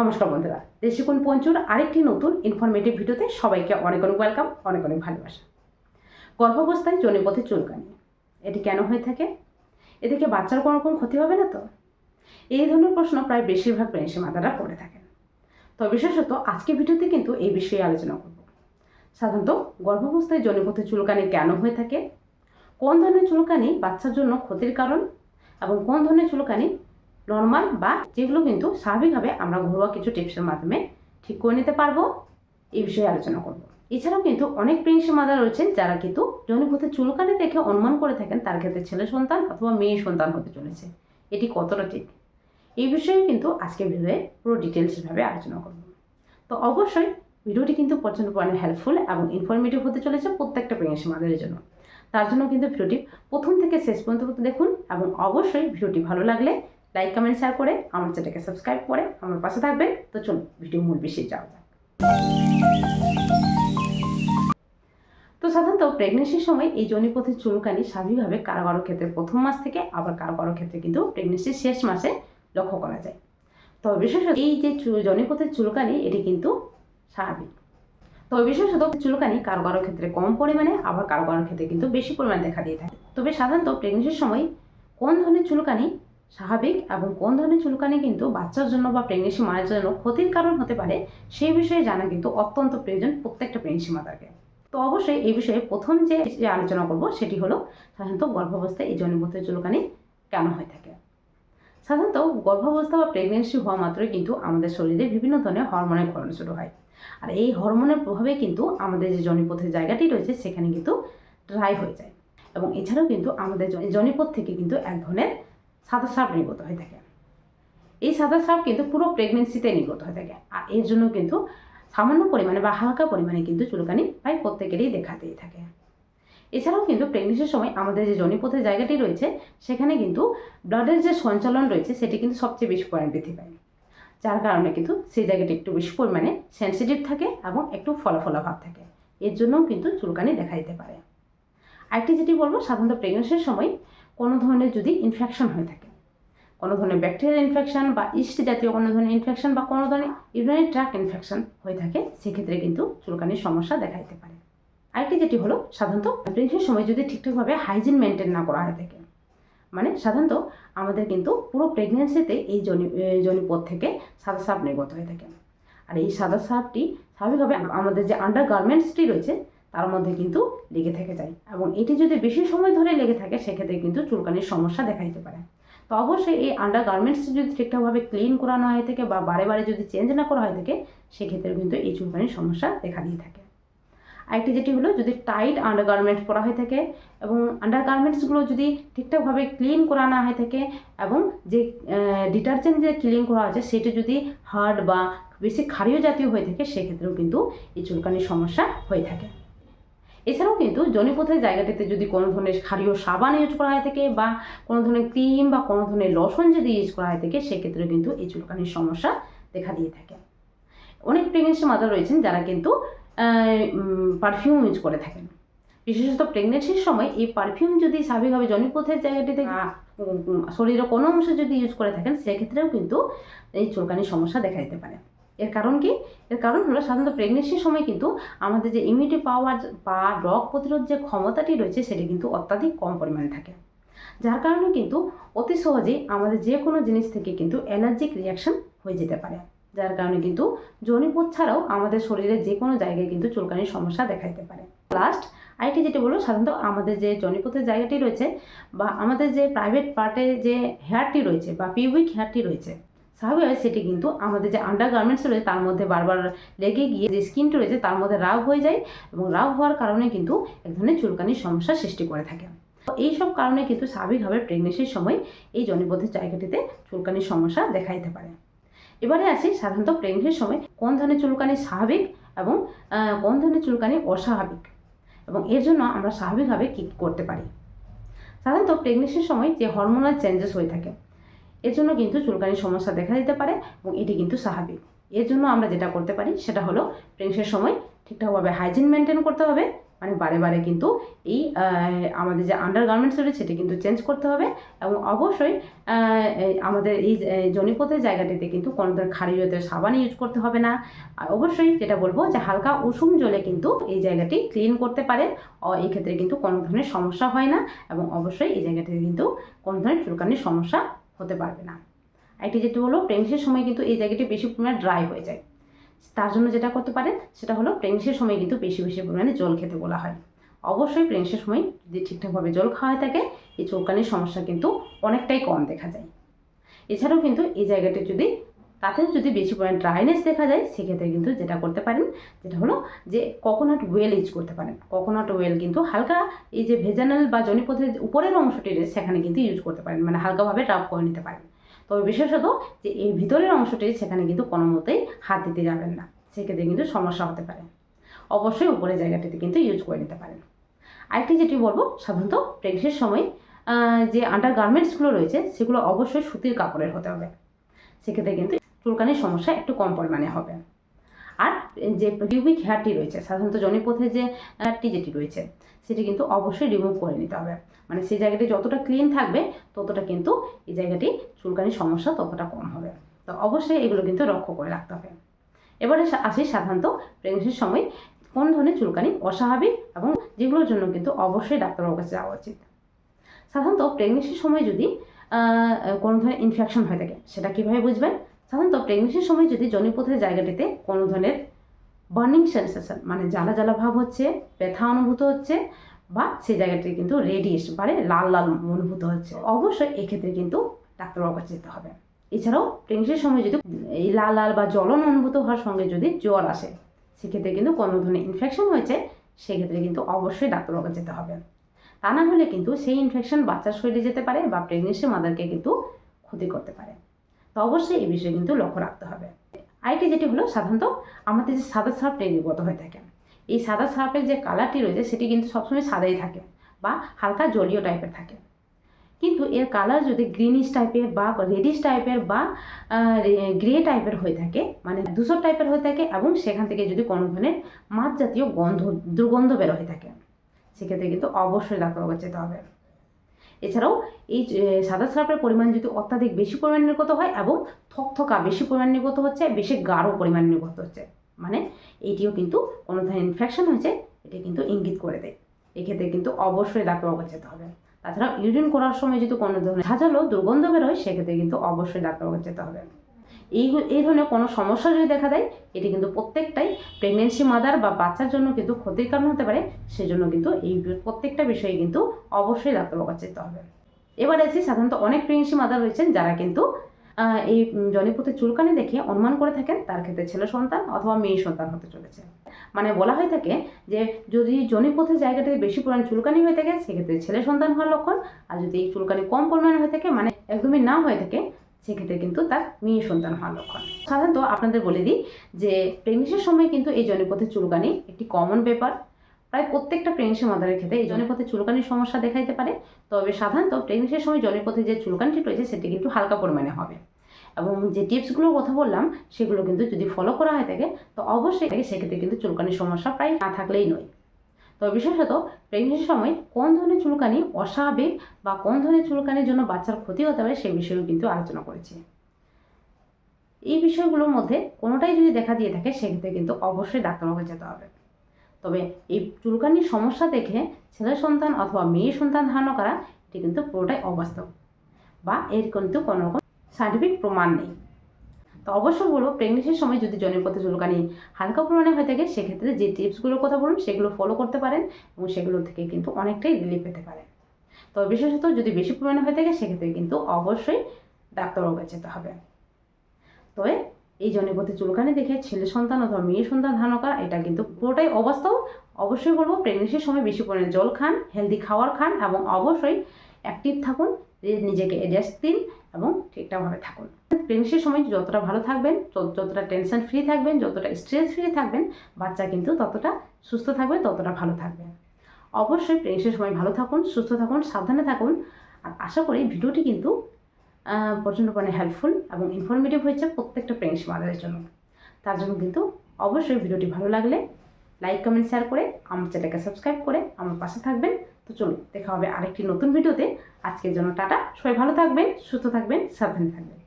নমস্কার বন্ধুরা দেশিকুন পঞ্চুর আরেকটি নতুন ইনফরমেটিভ ভিডিওতে সবাইকে অনেক অনেক ওয়েলকাম অনেক অনেক ভালোবাসা। গর্ভাবস্থায় জনিপথে চুলকানি, এটি কেন হয়ে থাকে? এদিকে বাচ্চার কোনো রকম ক্ষতি হবে না তো? এই ধরনের প্রশ্ন প্রায় বেশিরভাগ প্রেগনেন্সি মাতারা করে থাকেন। তো বিশেষত আজকে ভিডিওতে কিন্তু এই বিষয়ে আলোচনা করব। সাধারণত, গর্ভাবস্থায় জনিপথে চুলকানি কেন হয়ে থাকে? কোন ধরনের চুলকানি বাচ্চার জন্য ক্ষতির কারণ? এবং কোন ধরনের চুলকানি নর্মাল বা যেগুলো কিন্তু স্বাভাবিকভাবে আমরা ঘরোয়া কিছু টিপসের মাধ্যমে ঠিক করে নিতে পারব। এই বিষয়ে আলোচনা করব। এছাড়াও কিন্তু অনেক প্রেগনেন্সি মাদার রয়েছেন যারা কিন্তু জনিপথে চুলকানি দেখে অনুমান করে থাকেন। তার ক্ষেত্রে ছেলে সন্তান অথবা মেয়ে সন্তান হতে চলেছে। এটি কতটা ঠিক? এই বিষয়ে কিন্তু আজকে ভিডিওয়ে পুরো ডিটেলসভাবে আলোচনা করব। তো অবশ্যই ভিডিওটি কিন্তু প্রচণ্ড পরিমাণে হেল্পফুল এবং ইনফরমেটিভ হতে চলেছে প্রত্যেকটা প্রেগনেন্সি মাদারের জন্য। তার জন্য কিন্তু ভিডিওটি প্রথম থেকে শেষ পর্যন্ত দেখুন এবং অবশ্যই ভিডিওটি ভালো লাগলে লাইক কমেন্ট শেয়ার করে আমার চ্যানেলকে সাবস্ক্রাইব করে আমার পাশে থাকবেন। তো চলুন ভিডিও মূল বিষয়ে যাওয়া যাক। তো সাধারণত প্রেগনেন্সির সময় এই জনিপথের চুলকানি স্বাভাবিকভাবে কারও কারও ক্ষেত্রে প্রথম মাস থেকে আবার কারও কারও ক্ষেত্রে কিন্তু প্রেগনেন্সির শেষ মাসে লক্ষ্য করা যায়। তবে বিশেষত এই যে জনিপথের চুলকানি, এটি কিন্তু স্বাভাবিক। তবে বিশেষত চুলকানি কারও কারও ক্ষেত্রে কম পরিমাণে, আবার কারও কারও ক্ষেত্রে কিন্তু বেশি পরিমাণে দেখা দিয়ে থাকে। তবে সাধারণত প্রেগনেন্সির সময় কোন ধরনের চুলকানি স্বাভাবিক এবং কোন ধরনের চুলকানি কিন্তু বাচ্চার জন্য বা প্রেগনেন্সি মায়ের জন্য ক্ষতির কারণ হতে পারে সেই বিষয়ে জানা কিন্তু অত্যন্ত প্রয়োজন প্রত্যেকটা প্রেগনেন্সি মাতাকে তো অবশ্যই এই বিষয়ে প্রথম যে আলোচনা করব সেটি হলো সাধারণত গর্ভাবস্থায় এই জনিপথের চুলকানি কেন হয়ে থাকে? সাধারণত গর্ভাবস্থা বা প্রেগনেন্সি হওয়া মাত্রই কিন্তু আমাদের শরীরে বিভিন্ন ধরনের হরমোনের ক্ষরণ শুরু হয়। আর এই হরমোনের প্রভাবে কিন্তু আমাদের যে জনিপথের জায়গাটি রয়েছে সেখানে কিন্তু ড্রাই হয়ে যায়। এবং এছাড়াও কিন্তু আমাদের জনিপথ থেকে কিন্তু এক ধরনের সাদা স্রাব নির্গত হয়ে থাকে। এই সাদা স্রাব কিন্তু পুরো প্রেগনেন্সিতে নির্গত হয়ে থাকে। আর এর জন্য কিন্তু সামান্য পরিমাণে বা হালকা পরিমাণে কিন্তু চুলকানি প্রায় প্রত্যেকেরই দেখা দিয়ে থাকে। এছাড়াও কিন্তু প্রেগনেন্সির সময় আমাদের যে জনিপথের জায়গাটি রয়েছে, সেখানে কিন্তু ব্লাডের যে সঞ্চালন রয়েছে, সেটি কিন্তু সবচেয়ে বেশি পরিমাণে বৃদ্ধি পায়। যার কারণে কিন্তু সেই জায়গাটি একটু বেশি পরিমাণে সেন্সিটিভ থাকে এবং একটু ফলাফলা ভাব থাকে। এর জন্যও কিন্তু চুলকানি দেখা দিতে পারে। আরেকটি যেটি বলব, সাধারণত প্রেগনেন্সির সময় কোনো ধরনের যদি ইনফেকশন হয়ে থাকে। কোনো ধরনের ব্যাকটেরিয়াল ইনফেকশন বা ইস্ট জাতীয় কোনো ধরনের ইনফেকশন বা কোনো ধরনের ইউরিনারি ট্র্যাক ইনফেকশন হয়ে থাকে, সেক্ষেত্রে কিন্তু চুলকানির সমস্যা দেখা দিতে পারে। আরেকটি যেটি হলো সাধারণত প্রেগনেন্সির সময় যদি ঠিকঠাকভাবে হাইজিন মেনটেন না করা হয়ে থাকে মানে সাধারণত আমাদের কিন্তু পুরো প্রেগনেন্সিতে এই জনি জনিপথ থেকে সাদা সাপ নির্গত হয়ে থাকে। আর এই সাদা সাপটি স্বাভাবিকভাবে আমাদের যে আন্ডার গার্মেন্টসটি রয়েছে তার মধ্যে কিন্তু লেগে থেকে যায় এবং এটি যদি বেশি সময় ধরে লেগে থাকে, সেক্ষেত্রে কিন্তু চুলকানির সমস্যা দেখা দিতে পারে। তো অবশ্যই এই আন্ডার গার্মেন্টস যদি ঠিকঠাকভাবে ক্লিন করানো হয় থাকে বা বারে বারে যদি চেঞ্জ না করা হয় থাকে সেক্ষেত্রে কিন্তু এই চুলকানির সমস্যা দেখা দিয়ে থাকে। আরেকটি যেটি হলো, যদি টাইট আন্ডার গার্মেন্টস পরা হয়ে থাকে এবং আন্ডার গার্মেন্টসগুলো যদি ঠিকঠাকভাবে ক্লিন করা না হয়ে থাকে এবং যে ডিটারজেন্ট যে ক্লিন করা আছে, সেটা যদি হার্ড বা বেশি ক্ষারীয় জাতীয় হয়ে থাকে, সেক্ষেত্রেও কিন্তু এই চুলকানির সমস্যা হয়ে থাকে। এছাড়াও কিন্তু জনিপথের জায়গাটিতে যদি কোনো ধরনের ক্ষারীয় সাবান ইউজ করা হয়ে থাকে বা কোনো ধরনের ক্রিম বা কোনো ধরনের লশন যদি ইউজ করা হয়ে থাকে, সেক্ষেত্রেও কিন্তু এই চুলকানির সমস্যা দেখা দিয়ে থাকে। অনেক প্রেগনেন্সি মাদার রয়েছেন যারা কিন্তু পারফিউম ইউজ করে থাকেন। বিশেষত প্রেগনেন্সির সময় এই পারফিউম যদি স্বাভাবিকভাবে জনিপথের জায়গাটিতে শরীরের কোনো অংশে যদি ইউজ করে থাকেন, সেক্ষেত্রেও কিন্তু এই চুলকানির সমস্যা দেখা দিতে পারে। এর কারণ কি? এর কারণ হলো সাধারণত প্রেগনেন্সির সময় কিন্তু আমাদের যে ইমিউনিটি পাওয়ার বা রোগ প্রতিরোধ যে ক্ষমতাটি রয়েছে সেটি কিন্তু অত্যাধিক কম পরিমাণে থাকে। যার কারণে কিন্তু অতি সহজেই আমাদের যে কোনো জিনিস থেকে কিন্তু অ্যালার্জিক রিয়াকশন হয়ে যেতে পারে। যার কারণে কিন্তু জনিপথ ছাড়াও আমাদের শরীরে যে কোনো জায়গায় কিন্তু চুলকানির সমস্যা দেখা দিতে পারে। লাস্ট আরেকটি যেটি বলব, সাধারণত আমাদের যে জনিপথের জায়গাটি রয়েছে বা আমাদের যে প্রাইভেট পার্টে যে হেয়ারটি রয়েছে বা পিউইক হেয়ারটি রয়েছে স্বাভাবিকভাবে সেটি কিন্তু আমাদের যে আন্ডার গার্মেন্টস রয়েছে তার মধ্যে বারবার লেগে গিয়ে যে স্কিনটি রয়েছে তার মধ্যে রাব হয়ে যায় এবং রাব হওয়ার কারণে কিন্তু এক ধরনের চুলকানির সমস্যা সৃষ্টি করে থাকে। এই সব কারণে কিন্তু স্বাভাবিকভাবে প্রেগনেন্সির সময় এই জনিপথের জায়গাটিতে চুলকানির সমস্যা দেখা দিতে পারে। এবারে আসি সাধারণত প্রেগনেন্সির সময় কোন ধরনের চুলকানি স্বাভাবিক এবং কোন ধরনের চুলকানি অস্বাভাবিক এবং এর জন্য আমরা স্বাভাবিকভাবে কী করতে পারি? সাধারণত প্রেগনেন্সির সময় যে হরমোনাল চেঞ্জেস হয়ে থাকে এর জন্য কিন্তু চুলকানির সমস্যা দেখা দিতে পারে এবং এটি কিন্তু স্বাভাবিক। এর জন্য আমরা যেটা করতে পারি, সেটা হলো প্রেগনেন্সির সময় ঠিকঠাকভাবে হাইজিন মেনটেন করতে হবে। মানে বারে বারে কিন্তু এই আমাদের যে আন্ডার গার্মেন্টস রয়েছে, সেটা কিন্তু চেঞ্জ করতে হবে এবং অবশ্যই আমাদের এই এই জনিপথের জায়গাটিতে কিন্তু কোনো ধরনের খারি জাতীয় সাবান ইউজ করতে হবে না। আর অবশ্যই যেটা বলব যে হালকা উষুম জলে কিন্তু এই জায়গাটি ক্লিন করতে পারে। এই ক্ষেত্রে কিন্তু কোনো ধরনের সমস্যা হয় না এবং অবশ্যই এই জায়গাটিতে কিন্তু কোনো ধরনের চুলকানির সমস্যা হতে পারবে না। একটি যেটি হলো প্রেগনেন্সির সময় কিন্তু এই জায়গাটি বেশি পরিমাণে ড্রাই হয়ে যায়। তার জন্য যেটা করতে পারেন, সেটা হলো প্রেগনেন্সির সময় কিন্তু বেশি বেশি পরিমাণে জল খেতে বলা হয়। অবশ্যই প্রেগনেন্সির সময় যদি ঠিকঠাকভাবে জল খাওয়া হয়ে থাকে, এই চুলকানির সমস্যা কিন্তু অনেকটাই কম দেখা যায়। এছাড়াও কিন্তু এই জায়গাটি যদি তাতে যদি বেশি পরিমাণে ড্রাইনেস দেখা যায়, সেক্ষেত্রে কিন্তু যেটা করতে পারেন, যেটা হলো যে কোকোনাট ওয়েল ইউজ করতে পারেন। কোকোনাট ওয়েল কিন্তু হালকা এই যে ভেজানাল বা জনিপথের উপরের অংশটি রয়েছে সেখানে কিন্তু ইউজ করতে পারেন মানে হালকাভাবে রাব করে নিতে পারেন। তবে বিশেষত যে এই ভিতরের অংশটি সেখানে কিন্তু কোনো মতেই হাত দিতে যাবেন না, সেক্ষেত্রে কিন্তু সমস্যা হতে পারে। অবশ্যই উপরের জায়গাটিতে কিন্তু ইউজ করে নিতে পারেন। আরেকটি যেটি বলব, সাধারণত প্রেগনেন্সির সময় যে আন্ডার গার্মেন্টসগুলো রয়েছে, সেগুলো অবশ্যই সুতির কাপড়ের হতে হবে। সেক্ষেত্রে কিন্তু চুলকানির সমস্যা একটু কম পরিমাণে হবে। আর যে পিউবিক হেয়ারটি রয়েছে, সাধারণত জনিপথে যে হেয়ারটি যেটি রয়েছে, সেটি কিন্তু অবশ্যই রিমুভ করে নিতে হবে। মানে সেই জায়গাটি যতটা ক্লিন থাকবে, ততটা কিন্তু এই জায়গাটি চুলকানির সমস্যা ততটা কম হবে। তো অবশ্যই এগুলো কিন্তু লক্ষ্য করে রাখতে হবে। এবারে আসি সাধারণত প্রেগনেন্সির সময় কোন ধরনের চুলকানি অস্বাভাবিক এবং যেগুলোর জন্য কিন্তু অবশ্যই ডাক্তারবাবুর কাছে যাওয়া উচিত। সাধারণত প্রেগনেন্সির সময় যদি কোনো ধরনের ইনফেকশন হয়ে থাকে, সেটা কীভাবে বুঝবেন? সাধারণত প্রেগনেন্সির সময় যদি জনিপথের জায়গাটিতে কোনো ধরনের বার্নিং সেন্সেশন মানে জ্বালা জ্বালা ভাব হচ্ছে, ব্যথা অনুভূত হচ্ছে, বা সেই জায়গাটি কিন্তু রেডিশ মানে লাল লাল অনুভূত হচ্ছে, অবশ্যই এক্ষেত্রে কিন্তু ডাক্তারবাবুর কাছে যেতে হবে। এছাড়াও প্রেগনেন্সির সময় যদি এই লাল লাল বা জ্বলন অনুভূত হওয়ার সঙ্গে যদি জ্বর আসে, সেক্ষেত্রে কিন্তু কোনো ধরনের ইনফেকশন হয়েছে, সেক্ষেত্রে কিন্তু অবশ্যই ডাক্তারবাবুর কাছে যেতে হবে। তা না হলে কিন্তু সেই ইনফেকশন বাচ্চার শরীরে যেতে পারে বা প্রেগনেন্সি মাদারকে কিন্তু ক্ষতি করতে পারে। অবশ্যই এই বিষয়ে কিন্তু লক্ষ্য রাখতে হবে। আরেকটি যেটি হলো সাধারণত আমাদের যে সাদা সার্ফ নির্গত হয়ে থাকে। এই সাদা সাপের যে কালারটি রয়েছে সেটি কিন্তু সবসময় সাদাই থাকে বা হালকা জলীয় টাইপের থাকে। কিন্তু এর কালার যদি গ্রিনিশ টাইপের বা রেডিশ টাইপের বা গ্রে টাইপের হয়ে থাকে মানে ধূসর টাইপের হয়ে থাকে এবং সেখান থেকে যদি কোনো ধরনের মাছ জাতীয় গন্ধ, দুর্গন্ধ বের হয়ে থাকে, সেক্ষেত্রে কিন্তু অবশ্যই ডাক্তারবাবু যেতে হবে। এছাড়াও এই সাদা স্রাপের পরিমাণ যদি অত্যাধিক বেশি পরিমাণ নির্গত হয় এবং থকথকা বেশি পরিমাণ নির্গত হচ্ছে, বেশি গাঢ় পরিমাণ নির্গত হচ্ছে মানে এইটিও কিন্তু কোনো ধরনের ইনফেকশন হয়েছে, এটা কিন্তু ইঙ্গিত করে দেয়। এক্ষেত্রে কিন্তু অবশ্যই ডাক্তার ডাক্তারবাবু যেতে হবে। তাছাড়া ইউরিন করার সময় যদি কোনো ধরনের ঝাঁঝালো দুর্গন্ধ বেরোয়, সেক্ষেত্রে কিন্তু অবশ্যই ডাক্তার ডাক্তারবাবু যেতে হবে। এই এই ধরনের কোনো সমস্যা যদি দেখা দেয়, এটি কিন্তু প্রত্যেকটাই প্রেগনেন্সি মাদার বা বাচ্চার জন্য কিন্তু ক্ষতির কারণ হতে পারে। সেজন্য কিন্তু এই প্রত্যেকটা বিষয়ে কিন্তু অবশ্যই ডাক্তারবাবুর কাছে যেতে হবে। এবার আসি সাধারণত অনেক প্রেগনেন্সি মাদার রয়েছেন যারা কিন্তু এই জনিপুতের চুলকানি দেখে অনুমান করে থাকেন তার ক্ষেত্রে ছেলে সন্তান অথবা মেয়ে সন্তান হতে চলেছে। মানে বলা হয়ে থাকে যে, যদি জনিপথের জায়গাটাতে বেশি পরিমাণ চুলকানি হয়ে থাকে, সেক্ষেত্রে ছেলে সন্তান হওয়ার লক্ষণ। আর যদি এই চুলকানি কম পরিমাণে হয়ে থাকে মানে একদমই না হয়ে থাকে সেক্ষেত্রে কিন্তু তার মেয়ে সন্তান হওয়ার লক্ষণ। সাধারণত আপনাদের বলে দিই যে প্রেগনেন্সির সময় কিন্তু এই জনিপথের চুলকানি একটি কমন ব্যাপার। প্রায় প্রত্যেকটা প্রেগনেন্সি মাদারের ক্ষেত্রে এই জনিপথে চুলকানির সমস্যা দেখা দিতে পারে। তবে সাধারণত প্রেগনেন্সির সময় জনিপথে যে চুলকানিটি রয়েছে সেটি কিন্তু হালকা পরিমাণে হবে। এবং যে টিপসগুলোর কথা বললাম, সেগুলো কিন্তু যদি ফলো করা হয় থাকে, তো অবশ্যই সেক্ষেত্রে কিন্তু চুলকানির সমস্যা প্রায় না থাকলেই নয়। তবে বিশেষত প্রেগনেন্সির সময় কোন ধরনের চুলকানি অস্বাভাবিক বা কোন ধরনের চুলকানির জন্য বাচ্চার ক্ষতি হতে পারে সেই বিষয়েও কিন্তু আলোচনা করেছি। এই বিষয়গুলোর মধ্যে কোনোটাই যদি দেখা দিয়ে থাকে, সেক্ষেত্রে কিন্তু অবশ্যই ডাক্তারবাবু যেতে হবে। তবে এই চুলকানির সমস্যা দেখে ছেলে সন্তান অথবা মেয়ে সন্তান ধারণা করা, এটি কিন্তু পুরোটাই অবাস্তব। বা এর কিন্তু কোনো রকম সার্টিফিক প্রমাণ নেই। তো অবশ্যই বলব প্রেগনেন্সির সময় যদি জনিপথে চুলকানি হালকা পরিমাণে হয়ে থাকে, সেক্ষেত্রে যে টিপসগুলোর কথা বলুন সেগুলো ফলো করতে পারেন এবং সেগুলো থেকে কিন্তু অনেকটাই রিলিফ পেতে পারেন। তবে বিশেষত যদি বেশি পরিমাণে হয়ে থাকে, সেক্ষেত্রে কিন্তু অবশ্যই কাছে যেতে হবে। তবে এই জনিপথে চুলকানি দেখে ছেলে সন্তান অথবা মেয়ে সন্তান, ধারণ করা, এটা কিন্তু পুরোটাই অবাস্তব। অবশ্যই বলব প্রেগনেন্সির সময় বেশি পরিমাণে জল খান হেলদি খাওয়ার খান এবং অবশ্যই অ্যাক্টিভ থাকুন। নিজেকে রেস্ট দিন এবং ঠিকঠাকভাবে থাকুন। প্রেগনেন্সির সময় যতটা ভালো থাকবেন যতটা টেনশন ফ্রি থাকবেন, যতটা স্ট্রেস ফ্রি থাকবেন, বাচ্চা কিন্তু ততটা সুস্থ থাকবে, ততটা ভালো থাকবে। অবশ্যই প্রেগনেন্সির সময় ভালো থাকুন, সুস্থ থাকুন, সাবধানে থাকুন। আর আশা করি ভিডিওটি কিন্তু প্রচণ্ড পরিমাণে হেল্পফুল এবং ইনফরমেটিভ হয়েছে প্রত্যেকটা প্রেগনেন্সি মাদারের জন্য। তার জন্য কিন্তু অবশ্যই ভিডিওটি ভালো লাগলে লাইক কমেন্ট শেয়ার করে আমার চ্যানেলকে সাবস্ক্রাইব করে আমার পাশে থাকবেন। তো চলুন, দেখা হবে আরেকটি নতুন ভিডিওতে। আজকের জন্য টাটা, সবাই ভালো থাকবেন, সুস্থ থাকবেন, সাবধানে থাকবেন।